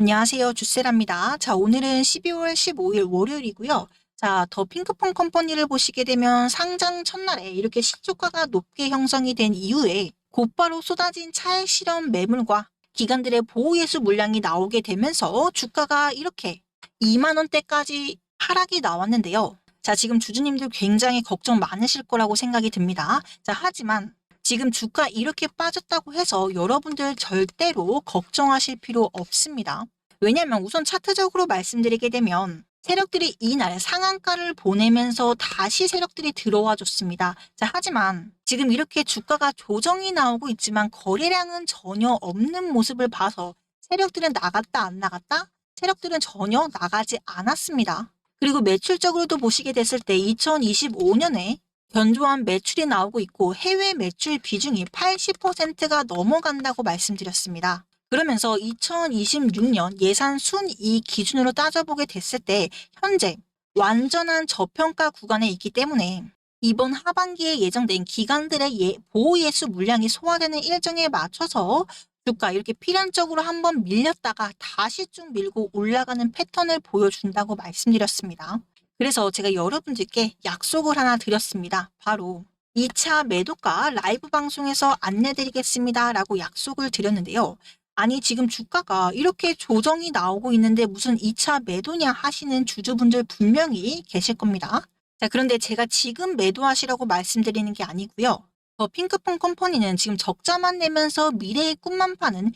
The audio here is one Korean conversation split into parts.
안녕하세요. 주세라입니다. 자, 오늘은 12월 15일 월요일이고요. 자, 더 핑크퐁 컴퍼니를 보시게 되면 상장 첫날에 이렇게 시초가가 높게 형성이 된 이후에 곧바로 쏟아진 차액 실험 매물과 기관들의 보호예수 물량이 나오게 되면서 주가가 이렇게 2만 원대까지 하락이 나왔는데요. 자, 지금 주주님들 굉장히 걱정 많으실 거라고 생각이 듭니다. 자, 하지만 지금 주가 이렇게 빠졌다고 해서 여러분들 절대로 걱정하실 필요 없습니다. 왜냐면 우선 차트적으로 말씀드리게 되면 세력들이 이날 상한가를 보내면서 다시 세력들이 들어와 줬습니다. 자, 하지만 지금 이렇게 주가가 조정이 나오고 있지만 거래량은 전혀 없는 모습을 봐서 세력들은 나갔다 안 나갔다? 세력들은 전혀 나가지 않았습니다. 그리고 매출적으로도 보시게 됐을 때 2025년에 견조한 매출이 나오고 있고 해외 매출 비중이 80%가 넘어간다고 말씀드렸습니다. 그러면서 2026년 예산 순이익 기준으로 따져보게 됐을 때 현재 완전한 저평가 구간에 있기 때문에 이번 하반기에 예정된 기관들의 예, 보호 예수 물량이 소화되는 일정에 맞춰서 주가 이렇게 필연적으로 한번 밀렸다가 다시 쭉 밀고 올라가는 패턴을 보여준다고 말씀드렸습니다. 그래서 제가 여러분들께 약속을 하나 드렸습니다. 바로 2차 매도가 라이브 방송에서 안내드리겠습니다. 라고 약속을 드렸는데요. 아니, 지금 주가가 이렇게 조정이 나오고 있는데 무슨 2차 매도냐 하시는 주주분들 분명히 계실 겁니다. 자, 그런데 제가 지금 매도하시라고 말씀드리는 게 아니고요. 더 핑크퐁 컴퍼니는 지금 적자만 내면서 미래의 꿈만 파는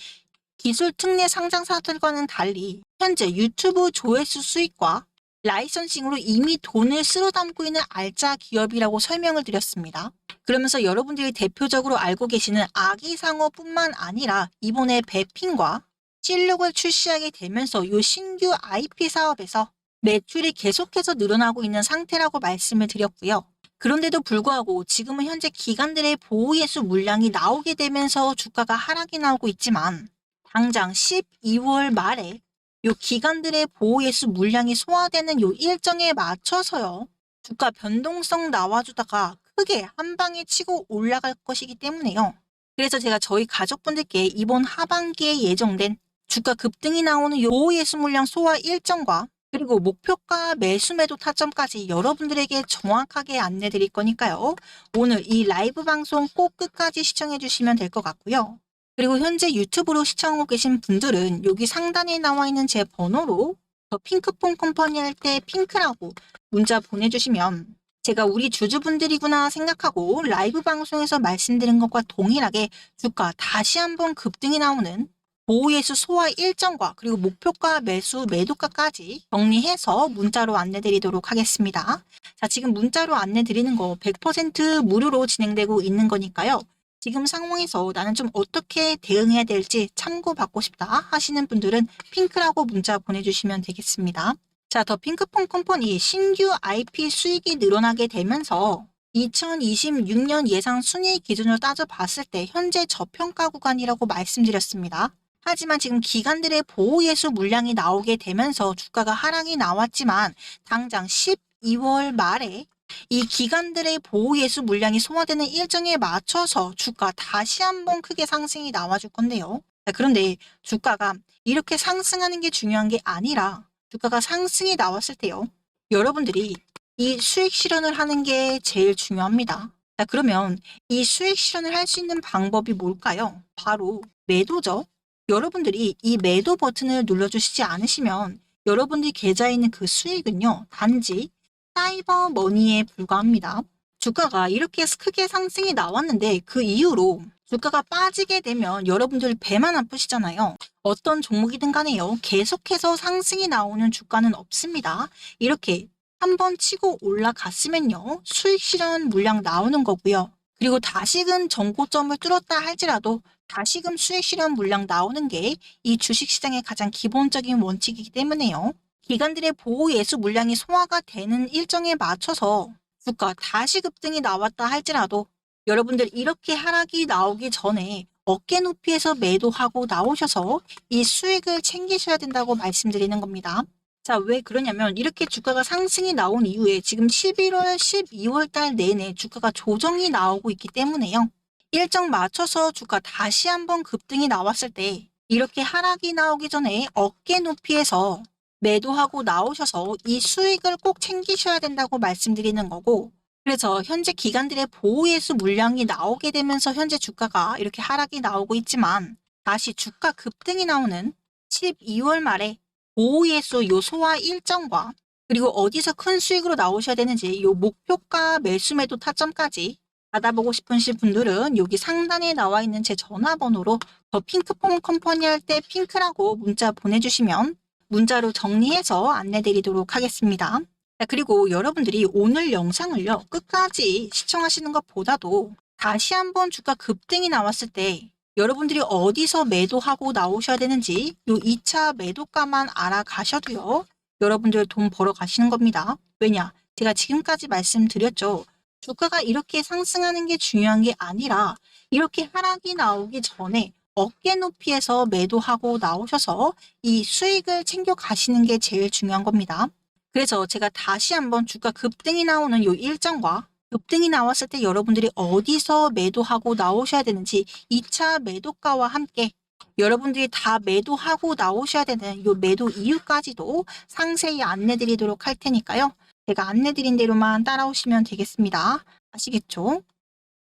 기술 특례 상장사들과는 달리 현재 유튜브 조회수 수익과 라이선싱으로 이미 돈을 쓸어 담고 있는 알짜 기업이라고 설명을 드렸습니다. 그러면서 여러분들이 대표적으로 알고 계시는 아기상어뿐만 아니라 이번에 배핀과 실력을 출시하게 되면서 이 신규 IP 사업에서 매출이 계속해서 늘어나고 있는 상태라고 말씀을 드렸고요. 그런데도 불구하고 지금은 현재 기관들의 보호 예수 물량이 나오게 되면서 주가가 하락이 나오고 있지만 당장 12월 말에 요 기관들의 보호 예수 물량이 소화되는 요 일정에 맞춰서요. 주가 변동성 나와주다가 크게 한 방에 치고 올라갈 것이기 때문에요. 그래서 제가 저희 가족분들께 이번 하반기에 예정된 주가 급등이 나오는 요 보호 예수 물량 소화 일정과 그리고 목표가 매수 매도 타점까지 여러분들에게 정확하게 안내 드릴 거니까요. 오늘 이 라이브 방송 꼭 끝까지 시청해 주시면 될 것 같고요. 그리고 현재 유튜브로 시청하고 계신 분들은 여기 상단에 나와 있는 제 번호로 더 핑크폰 컴퍼니 할 때 핑크라고 문자 보내주시면 제가 우리 주주분들이구나 생각하고 라이브 방송에서 말씀드린 것과 동일하게 주가 다시 한번 급등이 나오는 보호예수 소화 일정과 그리고 목표가 매수 매도가까지 정리해서 문자로 안내드리도록 하겠습니다. 자, 지금 문자로 안내드리는 거 100% 무료로 진행되고 있는 거니까요. 지금 상황에서 나는 좀 어떻게 대응해야 될지 참고받고 싶다 하시는 분들은 핑크라고 문자 보내주시면 되겠습니다. 자, 더 핑크폰 컴퍼니 신규 IP 수익이 늘어나게 되면서 2026년 예상 순이익 기준으로 따져봤을 때 현재 저평가 구간이라고 말씀드렸습니다. 하지만 지금 기관들의 보호 예수 물량이 나오게 되면서 주가가 하락이 나왔지만 당장 12월 말에 이 기관들의 보호 예수 물량이 소화되는 일정에 맞춰서 주가 다시 한번 크게 상승이 나와줄 건데요. 자, 그런데 주가가 이렇게 상승하는 게 중요한 게 아니라 주가가 상승이 나왔을 때요. 여러분들이 이 수익 실현을 하는 게 제일 중요합니다. 자, 그러면 이 수익 실현을 할 수 있는 방법이 뭘까요? 바로 매도죠. 여러분들이 이 매도 버튼을 눌러주시지 않으시면 여러분들 계좌에 있는 그 수익은요, 단지 사이버 머니에 불과합니다. 주가가 이렇게 크게 상승이 나왔는데 그 이후로 주가가 빠지게 되면 여러분들 배만 아프시잖아요. 어떤 종목이든 간에요. 계속해서 상승이 나오는 주가는 없습니다. 이렇게 한번 치고 올라갔으면요. 수익 실현 물량 나오는 거고요. 그리고 다시금 전고점을 뚫었다 할지라도 다시금 수익 실현 물량 나오는 게 이 주식시장의 가장 기본적인 원칙이기 때문에요. 기관들의 보호 예수 물량이 소화가 되는 일정에 맞춰서 주가 다시 급등이 나왔다 할지라도 여러분들 이렇게 하락이 나오기 전에 어깨 높이에서 매도하고 나오셔서 이 수익을 챙기셔야 된다고 말씀드리는 겁니다. 자, 왜 그러냐면 이렇게 주가가 상승이 나온 이후에 지금 11월, 12월 달 내내 주가가 조정이 나오고 있기 때문에요. 일정 맞춰서 주가 다시 한번 급등이 나왔을 때 이렇게 하락이 나오기 전에 어깨 높이에서 매도하고 나오셔서 이 수익을 꼭 챙기셔야 된다고 말씀드리는 거고 그래서 현재 기관들의 보호예수 물량이 나오게 되면서 현재 주가가 이렇게 하락이 나오고 있지만 다시 주가 급등이 나오는 12월 말에 보호예수 요 소화 일정과 그리고 어디서 큰 수익으로 나오셔야 되는지 요 목표가 매수 매도 타점까지 받아보고 싶으신 분들은 여기 상단에 나와 있는 제 전화번호로 더 핑크폰 컴퍼니 할 때 핑크라고 문자 보내주시면 문자로 정리해서 안내드리도록 하겠습니다. 자, 그리고 여러분들이 오늘 영상을요 끝까지 시청하시는 것보다도 다시 한번 주가 급등이 나왔을 때 여러분들이 어디서 매도하고 나오셔야 되는지 요 2차 매도가만 알아가셔도요 여러분들 돈 벌어 가시는 겁니다. 왜냐? 제가 지금까지 말씀드렸죠. 주가가 이렇게 상승하는 게 중요한 게 아니라 이렇게 하락이 나오기 전에 어깨 높이에서 매도하고 나오셔서 이 수익을 챙겨 가시는 게 제일 중요한 겁니다. 그래서 제가 다시 한번 주가 급등이 나오는 요 일정과 급등이 나왔을 때 여러분들이 어디서 매도하고 나오셔야 되는지 2차 매도가와 함께 여러분들이 다 매도하고 나오셔야 되는 요 매도 이유까지도 상세히 안내 드리도록 할 테니까요. 제가 안내 드린 대로만 따라오시면 되겠습니다. 아시겠죠?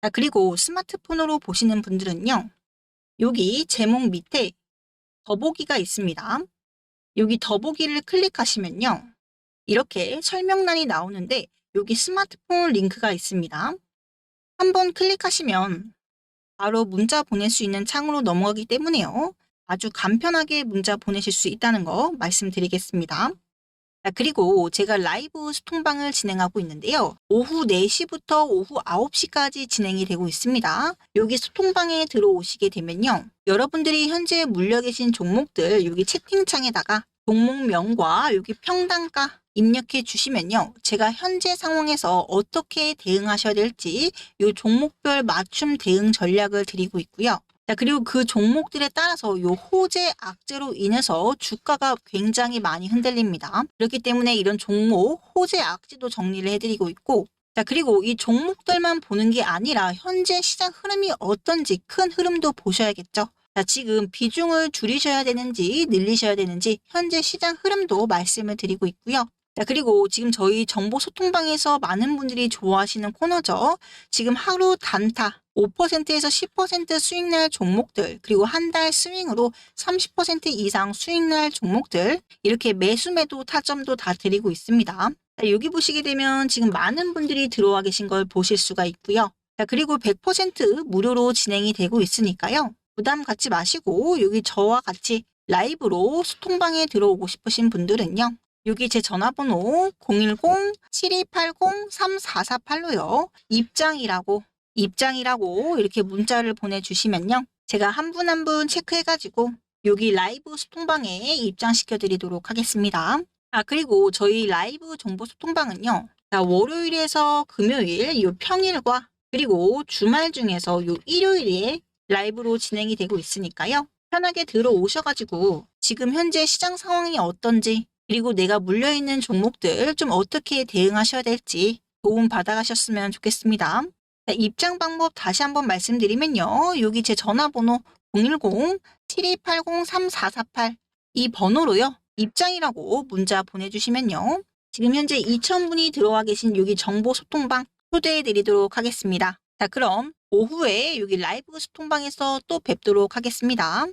자, 그리고 스마트폰으로 보시는 분들은요. 여기 제목 밑에 더보기가 있습니다. 여기 더보기를 클릭하시면요. 이렇게 설명란이 나오는데 여기 스마트폰 링크가 있습니다. 한번 클릭하시면 바로 문자 보낼 수 있는 창으로 넘어가기 때문에요. 아주 간편하게 문자 보내실 수 있다는 거 말씀드리겠습니다. 자, 그리고 제가 라이브 소통방을 진행하고 있는데요. 오후 4시부터 오후 9시까지 진행이 되고 있습니다. 여기 소통방에 들어오시게 되면요. 여러분들이 현재 물려 계신 종목들 여기 채팅창에다가 종목명과 여기 평단가 입력해 주시면요. 제가 현재 상황에서 어떻게 대응하셔야 될지 이 종목별 맞춤 대응 전략을 드리고 있고요. 자, 그리고 그 종목들에 따라서 요 호재 악재로 인해서 주가가 굉장히 많이 흔들립니다. 그렇기 때문에 이런 종목 호재 악재도 정리를 해드리고 있고 자, 그리고 이 종목들만 보는 게 아니라 현재 시장 흐름이 어떤지 큰 흐름도 보셔야겠죠. 자, 지금 비중을 줄이셔야 되는지 늘리셔야 되는지 현재 시장 흐름도 말씀을 드리고 있고요. 자, 그리고 지금 저희 정보 소통방에서 많은 분들이 좋아하시는 코너죠. 지금 하루 단타 5%에서 10% 수익 날 종목들, 그리고 한 달 스윙으로 30% 이상 수익 날 종목들, 이렇게 매수 매도 타점도 다 드리고 있습니다. 자, 여기 보시게 되면 지금 많은 분들이 들어와 계신 걸 보실 수가 있고요. 자, 그리고 100% 무료로 진행이 되고 있으니까요. 부담 갖지 마시고 여기 저와 같이 라이브로 소통방에 들어오고 싶으신 분들은요. 여기 제 전화번호 010-7280-3448로요. 입장이라고 입장이라고 이렇게 문자를 보내주시면요. 제가 한 분 한 분 체크해가지고 여기 라이브 소통방에 입장시켜 드리도록 하겠습니다. 아 그리고 저희 라이브 정보 소통방은요. 자, 월요일에서 금요일 요 평일과 그리고 주말 중에서 요 일요일에 라이브로 진행이 되고 있으니까요. 편하게 들어오셔가지고 지금 현재 시장 상황이 어떤지 그리고 내가 물려있는 종목들 좀 어떻게 대응하셔야 될지 도움 받아가셨으면 좋겠습니다. 자, 입장 방법 다시 한번 말씀드리면요. 여기 제 전화번호 010-7280-3448 이 번호로요. 입장이라고 문자 보내주시면요. 지금 현재 2,000분이 들어와 계신 여기 정보 소통방 초대해 드리도록 하겠습니다. 자, 그럼 오후에 여기 라이브 소통방에서 또 뵙도록 하겠습니다.